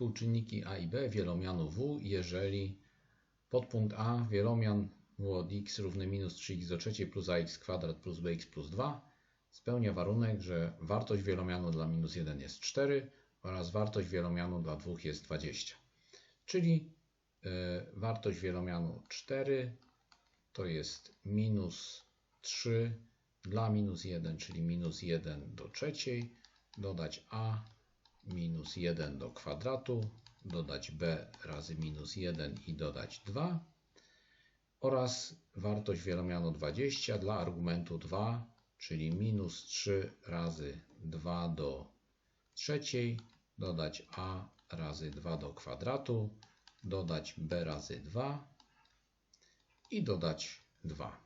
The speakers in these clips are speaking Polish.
współczynniki a i b wielomianu w, jeżeli podpunkt a wielomian w od x równy minus 3x do trzeciej plus ax kwadrat plus bx plus 2 spełnia warunek, że wartość wielomianu dla minus 1 jest 4 oraz wartość wielomianu dla 2 jest 20. Czyli y, wartość wielomianu 4 to jest minus 3 dla minus 1, czyli minus 1 do trzeciej, dodać a minus 1 do kwadratu, dodać b razy minus 1 i dodać 2 oraz wartość wielomianu 20 dla argumentu 2, czyli minus 3 razy 2 do trzeciej, dodać a razy 2 do kwadratu, dodać b razy 2 i dodać 2.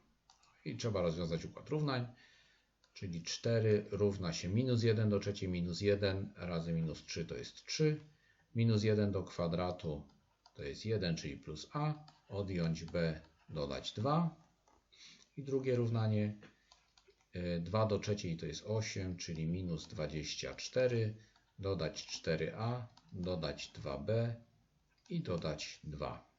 I trzeba rozwiązać układ równań, czyli 4 równa się minus 1 do trzeciej minus 1 razy minus 3 to jest 3, minus 1 do kwadratu to jest 1, czyli plus a, odjąć b, dodać 2. I drugie równanie 2 do trzeciej to jest 8, czyli minus 24, dodać 4a, dodać 2b i dodać 2.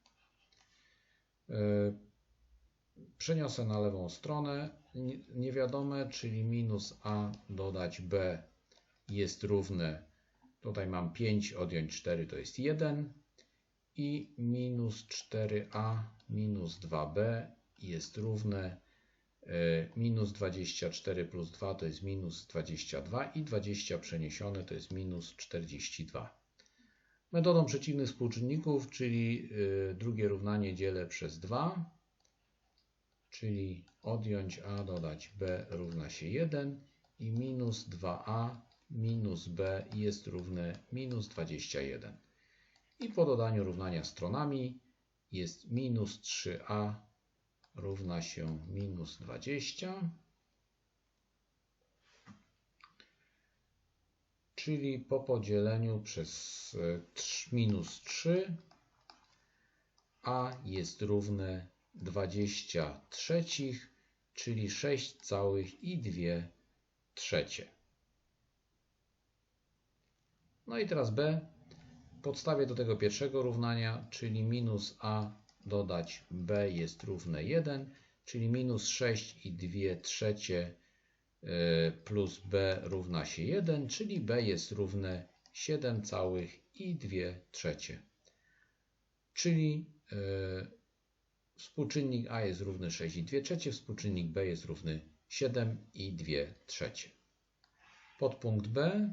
Przeniosę na lewą stronę. Niewiadome, czyli minus a dodać b jest równe, tutaj mam 5, odjąć 4 to jest 1 i minus 4a minus 2b jest równe. E, minus 24 plus 2 to jest minus 22 i 20 przeniesione to jest minus 42. Metodą przeciwnych współczynników, czyli e, drugie równanie dzielę przez 2 czyli odjąć a dodać b równa się 1 i minus 2a minus b jest równe minus 21. I po dodaniu równania stronami jest minus 3a równa się minus 20. Czyli po podzieleniu przez e, minus 3 a jest równe 20 trzecich, czyli 6 całych i 2 trzecie. No i teraz b. Podstawię do tego pierwszego równania, czyli minus a dodać b jest równe 1, czyli minus 6 i 2 trzecie e, plus b równa się 1, czyli b jest równe 7 całych i 2 trzecie. Czyli e, Współczynnik A jest równy 6 i 2 trzecie, współczynnik B jest równy 7 i 2 trzecie. Podpunkt B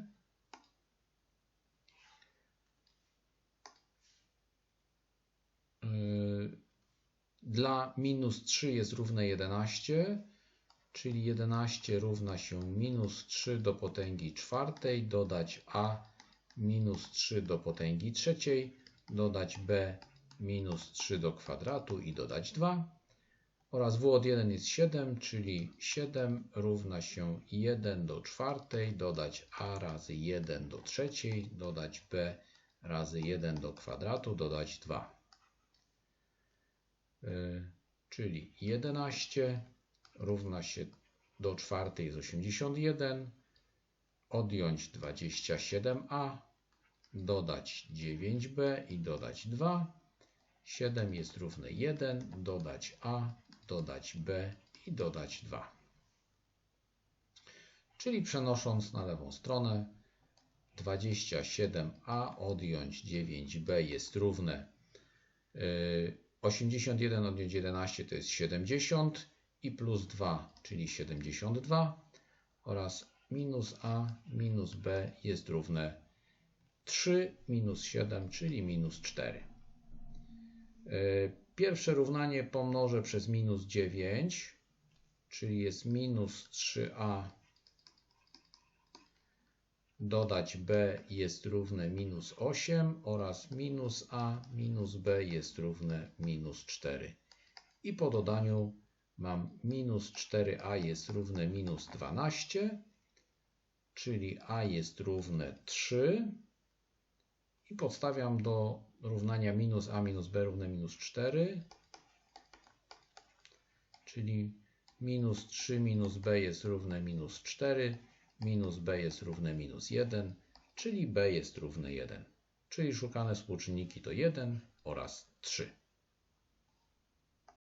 yy, dla minus 3 jest równe 11, czyli 11 równa się minus 3 do potęgi czwartej, dodać a minus 3 do potęgi trzeciej, dodać b minus 3 do kwadratu i dodać 2 oraz w od 1 jest 7, czyli 7 równa się 1 do czwartej, dodać a razy 1 do trzeciej, dodać b razy 1 do kwadratu, dodać 2. Yy, czyli 11 równa się do czwartej jest 81, odjąć 27a, dodać 9b i dodać 2 7 jest równe 1, dodać a, dodać b i dodać 2. Czyli przenosząc na lewą stronę 27a odjąć 9b jest równe 81 y, odjąć 11 to jest 70 i plus 2, czyli 72 oraz minus a minus b jest równe 3 minus 7, czyli minus 4. E, pierwsze równanie pomnożę przez minus 9, czyli jest minus 3a dodać b jest równe minus 8 oraz minus a minus b jest równe minus 4. I po dodaniu mam minus 4a jest równe minus 12, czyli a jest równe 3 i podstawiam do równania minus a minus b równe minus 4, czyli minus 3 minus b jest równe minus 4, minus b jest równe minus 1, czyli b jest równe 1 czyli szukane współczynniki to 1 oraz 3.